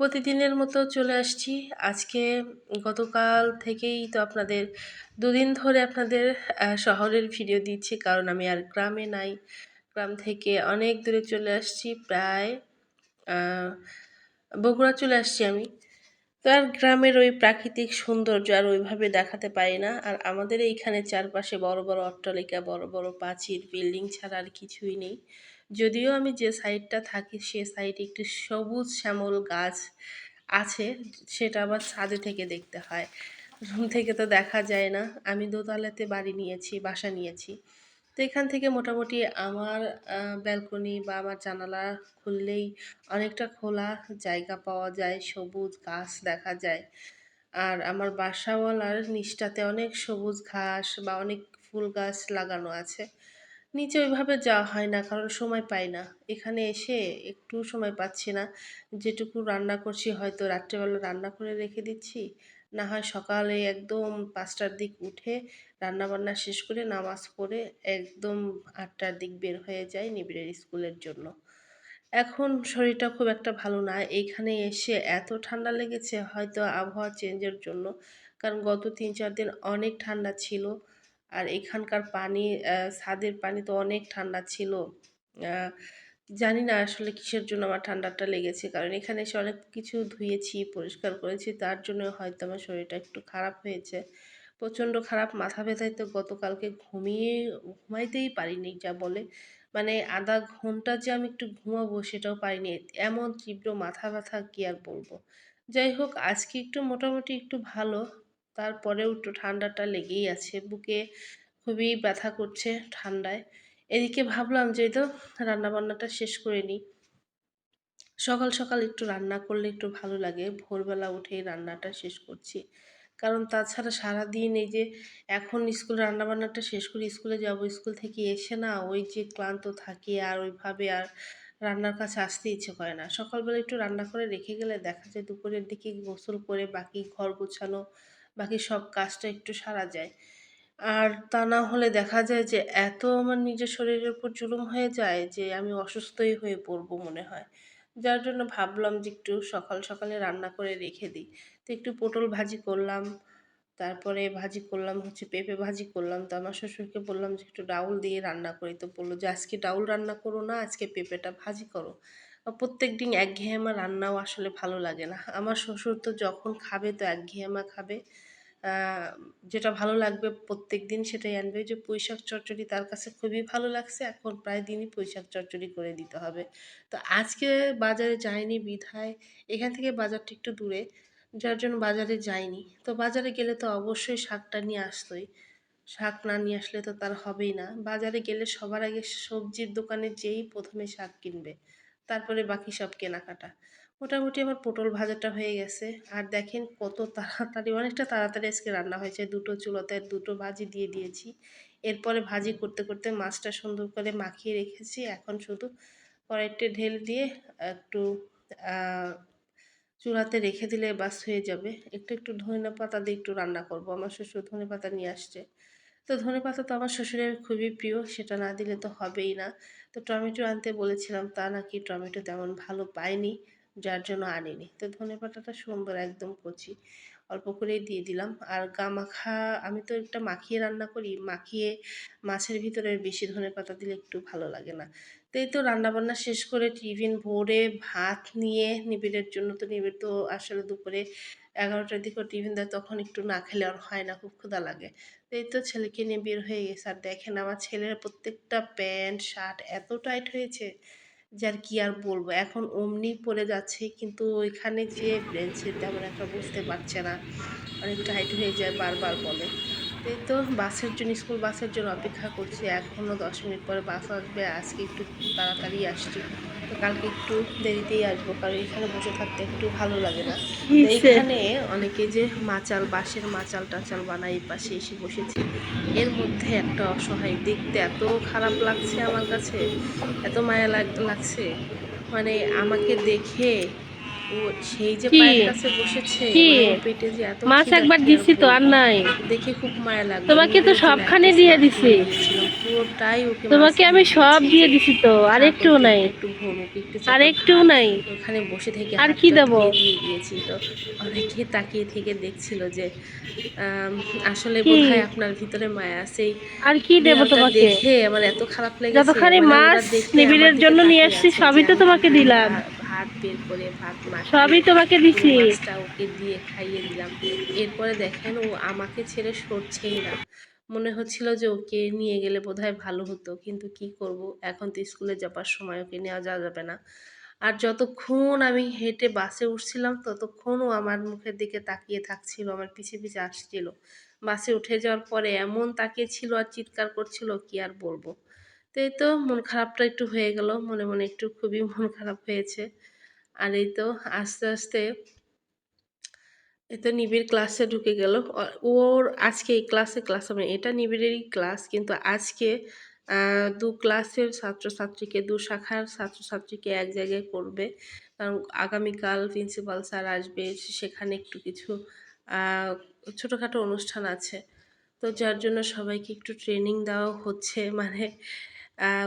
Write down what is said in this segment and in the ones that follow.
প্রতিদিনের মতো চলে আসছি। আজকে গতকাল থেকেই তো আপনাদের দুদিন ধরে আপনাদের শহরের ভিডিও দিচ্ছি, কারণ আমি আর গ্রামে নাই। গ্রাম থেকে অনেক দূরে চলে আসছি, প্রায় বগুড়া চলে আসছি আমি। তো আর গ্রামের ওই প্রাকৃতিক সৌন্দর্য আর ওইভাবে দেখাতে পারি না। আর আমাদের এইখানে চারপাশে বড় বড় অট্টালিকা, বড় বড় প্রাচীর বিল্ডিং ছাড়া আর কিছুই নেই। যদিও আমি যে সাইডটা থাকি, সে সাইডে একটি সবুজ শ্যামল গাছ আছে, সেটা আবার ছাদে থেকে দেখতে হয়। রুম থেকে তো দেখা যায় না। আমি দোতলাতে বাড়ি নিয়েছি, বাসা নিয়েছি। তো এখান থেকে মোটামুটি আমার ব্যালকনি বা আমার জানালা খুললেই অনেকটা খোলা জায়গা পাওয়া যায়, সবুজ গাছ দেখা যায়। আর আমার বাসাওয়ালার নিচটাতে অনেক সবুজ ঘাস বা অনেক ফুল গাছ লাগানো আছে। নিচে ওইভাবে যাওয়া হয় না, কারণ সময় পাই না। এখানে এসে একটু সময় পাচ্ছি না। যেটুকু রান্না করছি হয়তো রাত্রেবেলা রান্না করে রেখে দিচ্ছি। না হয় সকালে একদম পাঁচটার দিক উঠে রান্না বান্না শেষ করে নামাজ পড়ে একদম আটটার দিক বের হয়ে যায় নিবিড়ের স্কুলের জন্য। এখন শরীরটা খুব একটা ভালো না। এইখানে এসে এত ঠান্ডা লেগেছে, হয়তো আবহাওয়া চেঞ্জের জন্য। কারণ গত তিন চার দিন অনেক ঠান্ডা ছিল। আর এখানকার পানি ছাদের পানি তো অনেক ঠান্ডা ছিল। জানি না আসলে কিসের জন্য আমার ঠান্ডাটা লেগেছে। কারণ এখানে এসে অনেক কিছু ধুয়েছি, পরিষ্কার করেছি, তার জন্য হয়তো আমার শরীরটা একটু খারাপ হয়েছে। প্রচণ্ড খারাপ, মাথা ব্যথায় তো গতকালকে ঘুমিয়ে, ঘুমাইতেই পারিনি যা বলে। মানে আধা ঘণ্টা যে আমি একটু ঘুমাবো সেটাও পারিনি। এমন তীব্র মাথা ব্যথা কী আর বলব? যাই হোক, আজকে একটু মোটামুটি একটু ভালো। তারপরেও একটু ঠান্ডাটা লেগেই আছে। বুকে খুবই ব্যথা করছে ঠান্ডায়। এদিকে ভাবলাম যে তো রান্নাবান্নাটা শেষ করে নিই। সকাল সকাল একটু রান্না করলে একটু ভালো লাগে। ভোরবেলা উঠে রান্নাটা শেষ করছি। কারণ তাছাড়া সারাদিন এই যে এখন স্কুল রান্নাবান্নাটা শেষ করে স্কুলে যাব, স্কুল থেকে এসে না ওই যে ক্লান্ত থাকি আর ওইভাবে আর রান্নার কাছে আসতে ইচ্ছে করে না। সকালবেলা একটু রান্না করে রেখে গেলে দেখা যায় দুপুরের দিকে গোসল করে বাকি ঘর গোছানো বাকি সব কাজটা একটু সারা যায়। আর তা না হলে দেখা যায় যে এত আমার নিজের শরীরের উপর জুলুম হয়ে যায় যে আমি অসুস্থই হয়ে পড়ব মনে হয়। যার জন্য ভাবলাম যে একটু সকাল সকালে রান্না করে রেখে দিই। তো একটু পটল ভাজি করলাম, তারপরে ভাজি করলাম, হচ্ছে পেঁপে ভাজি করলাম। তো আমার শ্বশুরকে বললাম যে একটু ডাউল দিয়ে রান্না করি। তো বলল যে আজকে ডাউল রান্না করো না, আজকে পেঁপেটা ভাজি করো। প্রত্যেক দিন একঘেয়েমা রান্নাও আসলে ভালো লাগে না। আমার শ্বশুর তো যখন খাবে তো একঘেয়েমা খাবে। যেটা ভালো লাগবে প্রত্যেক দিন সেটাই আনবে। যে পুঁইশাক চচ্চড়ি তার কাছে খুবই ভালো লাগছে, এখন প্রায় দিনই পুঁইশাক চচ্চড়ি করে দিতে হবে। তো আজকে বাজারে যায়নি বিধায়, এখান থেকে বাজারটা একটু দূরে, যার জন্য বাজারে যায়নি। তো বাজারে গেলে তো অবশ্যই শাকটা নিয়ে আসতোই। শাক না নিয়ে আসলে তো তার হবেই না। বাজারে গেলে সবার আগে সবজির দোকানে যেই প্রথমে শাক কিনবে। তারপরে বাকি সব কেনাকাটা। মোটামুটি আমার পটল ভাজাটা হয়ে গেছে। আর দেখেন কত তাড়াতাড়ি, অনেকটা তাড়াতাড়ি আজকে রান্না হয়েছে। দুটো চুলোতে দুটো ভাজি দিয়ে দিয়েছি। এরপরে ভাজি করতে করতে মাছটা সুন্দর করে মাখিয়ে রেখেছি। এখন শুধু কড়াইতে ঢেল দিয়ে একটু চুলাতে রেখে দিলে বাস হয়ে যাবে। একটু একটু ধনে পাতা দিয়ে একটু রান্না করব। আমার শ্বশুর ধনে পাতা নিয়ে আসছে। তো ধনে পাতা তো আমার শ্বশুরের খুবই প্রিয়, সেটা না দিলে তো হবেই না। তো টমেটো আনতে বলেছিলাম, তা নাকি টমেটো তেমন ভালো পায়নি, যার জন্য আনিনি। তো ধনে পাতাটা সুন্দর একদম কচি, অল্প করেই দিয়ে দিলাম। আর গা মাখা আমি তো একটা মাখিয়ে রান্না করি, মাখিয়ে মাছের ভিতরে বেশি ধনে পাতা দিলে একটু ভালো লাগে না। তো এই তো রান্নাবান্না শেষ করে টিফিন ভোরে ভাত নিয়ে, নিবিড়ের জন্য তো নিবিড় তো আসলে দুপুরে এগারোটার দিকে টিফিন দেয়, তখন একটু না খেলে আর হয় না, খুব ক্ষুধা লাগে। তো এই তো ছেলেকে নিয়ে বের হয়ে গেছে। আর দেখেন আমার ছেলের প্রত্যেকটা প্যান্ট, শার্ট এত টাইট হয়েছে যে আর কি আর বলব। এখন অমনি পড়ে যাচ্ছে, কিন্তু ওইখানে যে ব্রেঞ্চের তেমন একটা বুঝতে পারছে না। অনেক টাইট হয়ে যায় বারবার বলে। এই তো বাসের জন্য, স্কুল বাসের জন্য অপেক্ষা করছি। এখনও দশ মিনিট পরে বাস আসবে, আজকে একটু তাড়াতাড়ি আসছি। তো কালকে একটু দেরিতেই আসব কারণ এখানে বসে থাকতে একটু ভালো লাগে না। এখানে অনেকে যে মাচাল বাঁশের মাচাল টাচাল বানায় এই পাশে এসে বসেছে। এর মধ্যে একটা অসহায় দেখতে এত খারাপ লাগছে আমার কাছে এত মায়া লাগ- লাগছে। মানে আমাকে দেখে সেই যে পায়ের কাছে বসেছে কি? মানে ওর পেটে যে এত মাছ একবার দিছি তো আর নাই দেখে খুব মায়া লাগল তোমাকে তো সবখানে দিয়ে দিছি। পুরোটাই ওকে তোমাকে আমি সব দিয়ে দিছি তো আর একটু নাই একটু ঘুমুক একটু আর একটু নাই ওখানে বসে থেকে আর কি দেবো? দিয়েছি তো অনেকে তাকিয়ে থেকে দেখছিল যে আসলে? বোধহয় আপনার ভিতরে মায়া আছে আর কি দেবো তোমাকে দেখে আমার এত খারাপ লেগেছে যতখানি মাছ নিবিড়ের জন্য নিয়ে আসছি, সবই তো তোমাকে দিলাম। ভাত বের করে ভাত মাখিয়ে সবই তোমাকে দিছি। মাছটা ওকে দিয়ে খাইয়ে দিলাম। এরপরে দেখেন ও আমাকে ছেড়ে সরছেই না। মনে হচ্ছিল যে ওকে নিয়ে গেলে বোধহয় ভালো হতো কিন্তু কি করব? এখন তো স্কুলে যাবার সময় ওকে নেওয়া যাওয়া যাবে না। আর যতক্ষণ আমি হেঁটে বাসে উঠছিলাম ততক্ষণ ও আমার মুখের দিকে তাকিয়ে থাকছিল আমার পিছে পিছে আসছিল। বাসে উঠে যাওয়ার পরে এমন তাকিয়েছিল আর চিৎকার করছিল কি আর বলব? তো এই তো মন খারাপটা একটু হয়ে গেল। মনে মনে একটু খুবই মন খারাপ হয়েছে। আর এই তো আস্তে আস্তে এই তো নিবিড় ক্লাসে ঢুকে গেল। ওর আজকে এই ক্লাসে ক্লাস হবে এটা নিবিড়েরই ক্লাস কিন্তু আজকে দু ক্লাসের ছাত্রছাত্রীকে, দু শাখার ছাত্রছাত্রীকে এক জায়গায় করবে। কারণ আগামীকাল প্রিন্সিপাল স্যার আসবে, সেখানে একটু কিছু ছোটোখাটো অনুষ্ঠান আছে। তো যার জন্য সবাইকে একটু ট্রেনিং দেওয়া হচ্ছে। মানে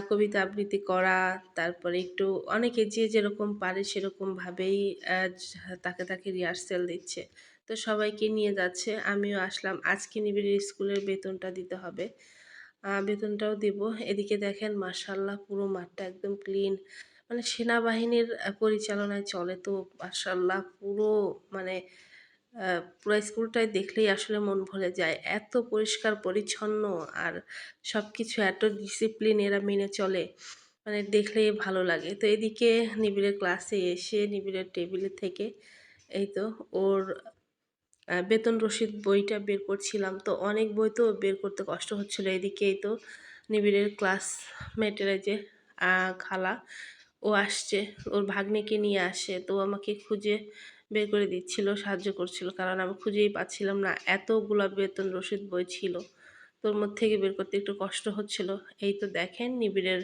কবিতা আবৃত্তি করা, তারপরে একটু অনেকে যে যেরকম পারে সেরকমভাবেই তাকে তাকে রিহার্সেল দিচ্ছে। তো সবাইকে নিয়ে যাচ্ছে। আমিও আসলাম। আজকে নিবিড় স্কুলের বেতনটা দিতে হবে। বেতনটাও দেব। এদিকে দেখেন মার্শাল্লাহ পুরো মাঠটা একদম ক্লিন মানে সেনাবাহিনীর পরিচালনায় চলে তো মার্শাল্লাহ পুরো মানে পুরো স্কুলটাই দেখলেই আসলে মন ভরে যায়। এত পরিষ্কার, পরিচ্ছন্ন আর সব কিছু এত ডিসিপ্লিন এরা মেনে চলে মানে দেখলেই ভালো লাগে। তো এদিকে নিবিড়ের ক্লাসে এসে নিবিড়ের টেবিলে থেকে এই তো ওর বেতন রসিদ বইটা বের করছিলাম। তো অনেক বই তো বের করতে কষ্ট হচ্ছিল। এদিকে এই তো নিবিড়ের ক্লাস মেটেরা যে খালা, ও আসছে। ওর ভাগ্নেকে নিয়ে আসে। তো আমাকে খুঁজে বের করে দিচ্ছিল, সাহায্য করছিল। কারণ আমি খুঁজেই পাচ্ছিলাম না এতগুলা বেতন রসিদ বই ছিল। তোর মধ্যে থেকে বের করতে একটু কষ্ট হচ্ছিল। এই তো দেখেন নিবিড়ের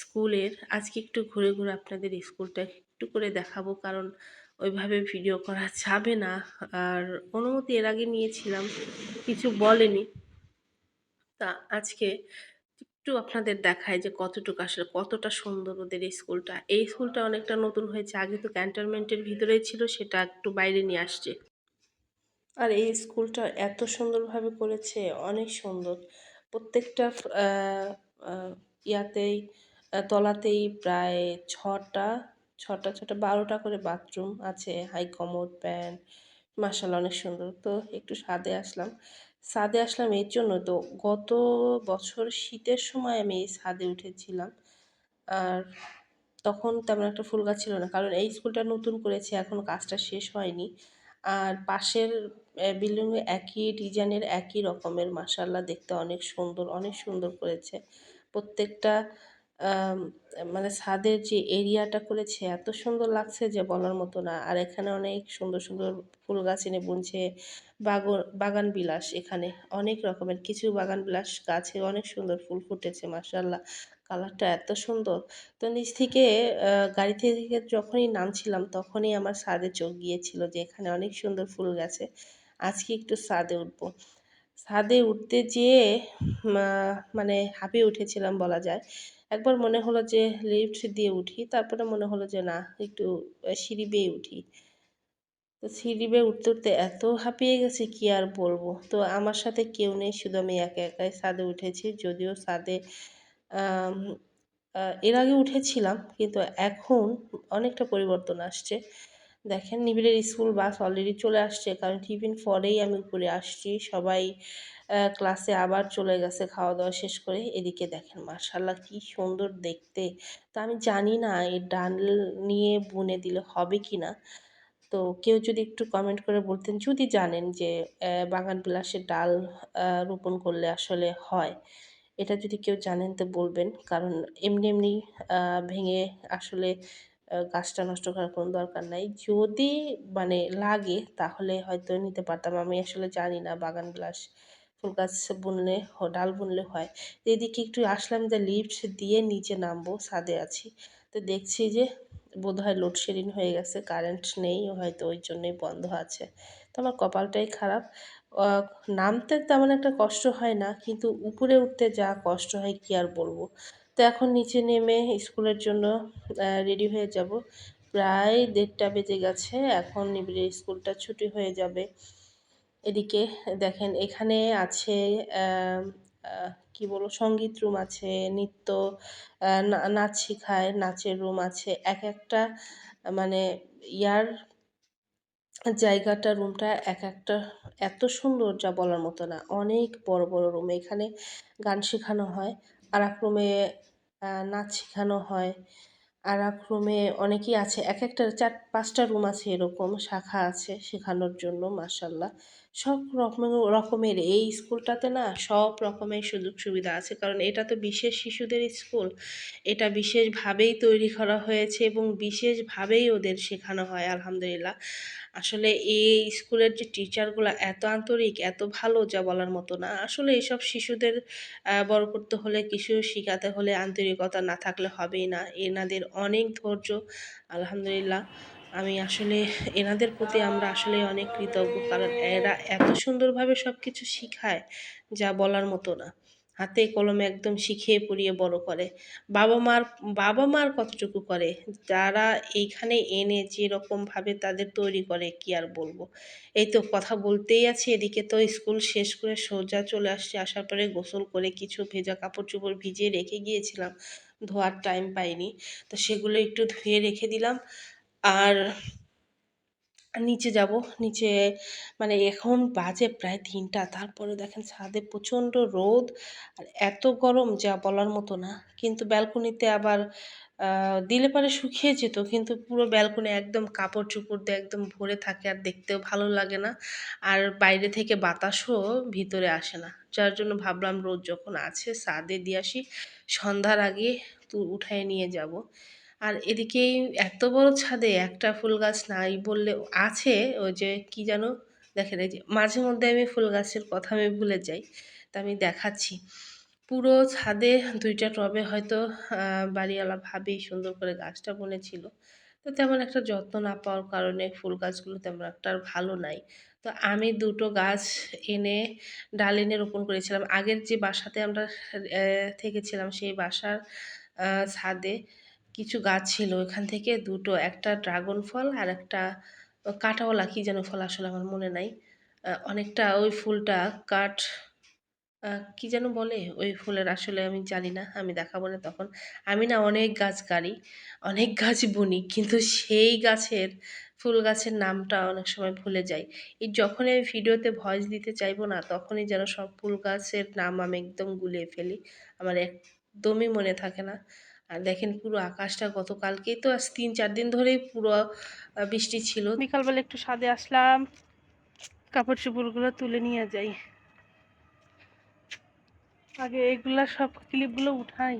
স্কুলের, আজকে একটু ঘুরে ঘুরে আপনাদের স্কুলটা একটু করে দেখাবো। কারণ ওইভাবে ভিডিও করা যাবে না। আর অনুমতি এর আগে নিয়েছিলাম, কিছু বলেনি। তা আজকে একটু আপনাদের দেখায় যে কতটুকু আসলে কতটা সুন্দর ওদের এই স্কুলটা। এই স্কুলটা অনেকটা নতুন হয়েছে। আগে তো ক্যান্টনমেন্টের ভিতরেই ছিল, সেটা একটু বাইরে নিয়ে আসছে। আর এই স্কুলটা এত সুন্দরভাবে করেছে, অনেক সুন্দর। প্রত্যেকটা ইয়াতেই তলাতেই প্রায় ছটা ছটা ছটা, বারোটা করে বাথরুম আছে। হাই কমোড, প্যান্ট মার্শাল্লাহ অনেক সুন্দর। তো একটু ছাদে আসলাম। ছাদে আসলাম এর জন্য তো। গত বছর শীতের সময় আমি এই ছাদে উঠেছিলাম। আর তখন তেমন একটা ফুল গাছ ছিল না, কারণ এই স্কুলটা নতুন করেছে, এখন কাজটা শেষ হয়নি। আর পাশের বিল্ডিংয়ে একই ডিজাইনের একই রকমের মাসাল্লাহ দেখতে অনেক সুন্দর অনেক সুন্দর করেছে। প্রত্যেকটা মানে ছাদের যে এরিয়াটা করেছে, এত সুন্দর লাগছে যে বলার মতো না। আর এখানে অনেক সুন্দর সুন্দর ফুল গাছ এনে বুনছে বাগন বিলাস এখানে অনেক রকমের। কিছু বাগান বিলাস গাছে অনেক সুন্দর ফুল ফুটেছে মাসাল্লাহ কালারটা এত সুন্দর। তো নিচ থেকে গাড়ি থেকে যখনই নামছিলাম তখনই আমার ছাদে চোখ গিয়েছিল যে এখানে অনেক সুন্দর ফুল গাছে। আজকে একটু ছাদে উঠবো। ছাদে উঠতে যেয়ে মানে হাঁপিয়ে উঠেছিলাম বলা যায়। একবার মনে হলো যে লিফট দিয়ে উঠি, তারপরে মনে হলো যে না, একটু সিঁড়ি বেয়ে উঠি। তো সিঁড়ি বেয়ে উঠতে উঠতে এত হাঁপিয়ে গেছে, কি আর বলব? তো আমার সাথে কেউ নেই, শুধু আমি একা একাই ছাদে উঠেছি। যদিও ছাদে এর আগে উঠেছিলাম, কিন্তু এখন অনেকটা পরিবর্তন আসছে। দেখেন নিবিড়ের স্কুল বাস অলরেডি চলে আসছে, কারণ টিফিন পরেই আমি উপরে আসছি। সবাই ক্লাসে আবার চলে গেছে খাওয়া দাওয়া শেষ করে। এদিকে দেখেন মার্শাল্লাহ কি সুন্দর দেখতে। তা আমি জানি না এই ডাল নিয়ে বুনে দিলে হবে কি না তো কেউ যদি একটু কমেন্ট করে বলতেন, যদি জানেন যে বাগান বিলাসের ডাল রোপণ করলে আসলে হয়। এটা যদি কেউ জানেন তো বলবেন, কারণ এমনি এমনি ভেঙে আসলে গাছটা নষ্ট করার কোনো দরকার নাই। যদি মানে লাগে, তাহলে হয়তো নিতে পারতাম। আমি আসলে জানি না বাগান বিলাস ফুল গাছ বুনলে ডাল বুনলে হয়। এদিকে একটু আসলাম যে লিফট দিয়ে নিচে নামবো, ছাদে আছি। তো দেখছি যে বোধহয় লোডশেডিং হয়ে গেছে, কারেন্ট নেই, হয়তো ওই জন্যই বন্ধ আছে। তো আমার কপালটাই খারাপ। নামতে তেমন একটা কষ্ট হয় না, কিন্তু উপরে উঠতে যা কষ্ট হয় কি আর বলব? তো এখন নিচে নেমে স্কুলের জন্য রেডি হয়ে যাব। প্রায় দেড়টা বেজে গেছে, এখন নিবিড়ে স্কুলটা ছুটি হয়ে যাবে। এদিকে দেখেন, এখানে আছে কি বলব, সংগীত রুম আছে, নৃত্য নাচ শেখায়, নাচের রুম আছে। এক একটা মানে ইয়ার জায়গাটা, রুমটা এক একটা, এত সুন্দর যা বলার মতো না। অনেক বড় বড় রুম। এখানে গান শেখানো হয়। আর এক রুমে নাচ শেখানো হয়। আর এক রুমে অনেকেই আছে এক একটা চার পাঁচটা রুম আছে এরকম, শাখা আছে শেখানোর জন্য মাসাল্লাহ সব রকমের রকমের এই স্কুলটাতে না সব রকমের সুযোগ সুবিধা আছে। কারণ এটা তো বিশেষ শিশুদের স্কুল। এটা বিশেষভাবেই তৈরি করা হয়েছে এবং বিশেষভাবেই ওদের শেখানো হয়, আলহামদুলিল্লাহ। আসলে এই স্কুলের যে টিচারগুলো এত আন্তরিক, এত ভালো যা বলার মতো না। আসলে এসব শিশুদের বড় করতে হলে, কিছু শেখাতে হলে আন্তরিকতা না থাকলে হবেই না। এনাদের অনেক ধৈর্য, আলহামদুলিল্লাহ। আমি আসলে এনাদের প্রতি আমরা আসলে অনেক কৃতজ্ঞ, কারণ এরা এত সুন্দরভাবে সব কিছু শিখায় যা বলার মতো না। হাতে কলমে একদম শিখিয়ে পড়িয়ে বড় করে। বাবা মার বাবা মার কতটুকু করে? যারা এইখানে এনে যেরকমভাবে তাদের তৈরি করে, কি আর বলব? এই তো কথা বলতেই আছে, এদিকে তো স্কুল শেষ করে সোজা চলে আসছে। আসার পরে গোসল করে কিছু ভেজা কাপড় চোপড় ভিজিয়ে রেখে গিয়েছিলাম, ধোয়ার টাইম পাইনি। তো সেগুলো একটু ধুয়ে রেখে দিলাম। আর নিচে যাব। নিচে মানে এখন বাজে প্রায় তিনটা। তারপরে দেখেন ছাদে প্রচণ্ড রোদ আর এত গরম যা বলার মতো না। কিন্তু ব্যালকনিতে আবার দিলে পারে শুকিয়ে যেত, কিন্তু পুরো ব্যালকনি একদম কাপড় চোপড় দিয়ে একদম ভরে থাকে আর দেখতেও ভালো লাগে না। আর বাইরে থেকে বাতাসও ভিতরে আসে না। যার জন্য ভাবলাম রোদ যখন আছে, ছাদে দিয়ে আসি। সন্ধ্যার আগে উঠায় নিয়ে যাব। আর এদিকে এত বড় ছাদে একটা ফুল গাছ নাই বললে আছে ওই যে কি যেন, দেখেন এই যে মাঝে মধ্যে আমি ফুল গাছের কথা আমি ভুলে যাই, তা আমি দেখাচ্ছি। পুরো ছাদে দুইটা টবে হয়তো বাড়িওয়ালা ভাবি সুন্দর করে গাছটা বনেছিল। তো তেমন একটা যত্ন না পাওয়ার কারণে ফুল গাছগুলো তেমন একটা আর ভালো নাই। তো আমি দুটো গাছ এনে ডাল এনে রোপণ করেছিলাম। আগের যে বাসাতে আমরা থেকেছিলাম সেই বাসার ছাদে কিছু গাছ ছিল ওখান থেকে দুটো, একটা ড্রাগন ফল আর একটা কাঁটাওয়ালা, কি যেন ফল আসলে আমার মনে নাই। অনেকটা ওই ফুলটা কাঠ কি যেন বলে, ওই ফুলের আসলে আমি জানি না, আমি দেখাবো না তখন। আমি না অনেক গাছ গাড়ি, অনেক গাছ বুনি, কিন্তু সেই গাছের, ফুল গাছের নামটা অনেক সময় ভুলে যাই। এই যখনই আমি ভিডিওতে ভয়েস দিতে চাইব না, তখনই যেন সব ফুল গাছের নাম আমি একদম গুলিয়ে ফেলি। আমার একদমই মনে থাকে না। আর দেখেন পুরো আকাশটা গতকালকেই তো আজ তিন, চার দিন ধরেই পুরো বৃষ্টি ছিল। বিকালবেলা একটু সাদে আসলাম, কাপড় চোপড়গুলো তুলে নিয়ে যাই। আগে এগুলা সব ক্লিপগুলো উঠাই।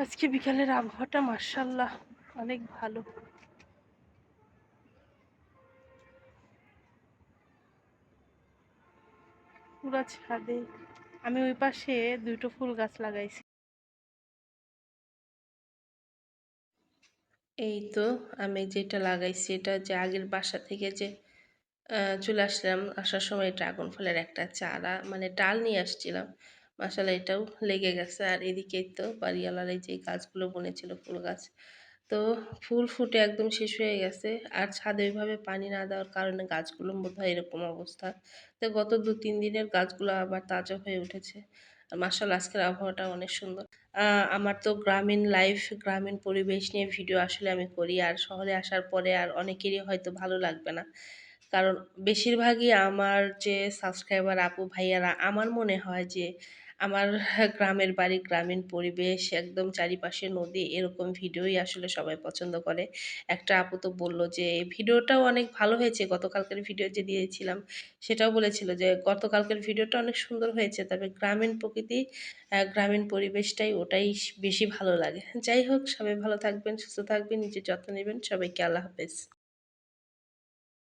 আজকে বিকালের আবহাওয়াটা মার্শাল্লাহ অনেক ভালো। পুরা ছাদে। আমি ওই পাশে দুটো ফুল গাছ লাগাইছি। এই তো, আমি যেটা লাগাইছি, এটা যে আগের বাসা থেকে যে চলে আসলাম, আসার সময় ড্রাগন ফলের একটা চারা মানে ডাল নিয়ে আসছিলাম। মাসালা এটাও লেগে গেছে। আর এদিকে তো বাড়িওয়ালার এই যে গাছগুলো বনেছিল ফুল গাছ। তো ফুল ফুটে একদম শেষ হয়ে গেছে। আর ছাদে ওইভাবে পানি না দেওয়ার কারণে গাছগুলো বোধহয় এরকম অবস্থা। তো গত দু তিন দিনের গাছগুলো আবার তাজা হয়ে উঠেছে। আর মার্শাল আজকের আবহাওয়াটা অনেক সুন্দর। আমার তো গ্রামীণ লাইফ গ্রামীণ পরিবেশ নিয়ে ভিডিও আসলে আমি করি। আর শহরে আসার পরে আর অনেকেরই হয়তো ভালো লাগবে না। কারণ বেশিরভাগই আমার যে সাবস্ক্রাইবার আপু, ভাইয়ারা, আমার মনে হয় যে আমার গ্রামের বাড়ি, গ্রামীণ পরিবেশ, একদম চারিপাশে নদী, এরকম ভিডিওই আসলে সবাই পছন্দ করে। একটা আপু তো বলল যে ভিডিওটাও অনেক ভালো হয়েছে, গতকালকের ভিডিও যে দিয়েছিলাম, সেটাও বলেছিল যে, গতকালকের ভিডিওটা অনেক সুন্দর হয়েছে, তবে গ্রামীণ প্রকৃতি গ্রামীণ পরিবেশটাই ওটাই বেশি ভালো লাগে। যাই হোক, সবাই ভালো থাকবেন, সুস্থ থাকবেন, নিজের যত্ন নেবেন, সবাইকে আল্লাহ হাফেজ।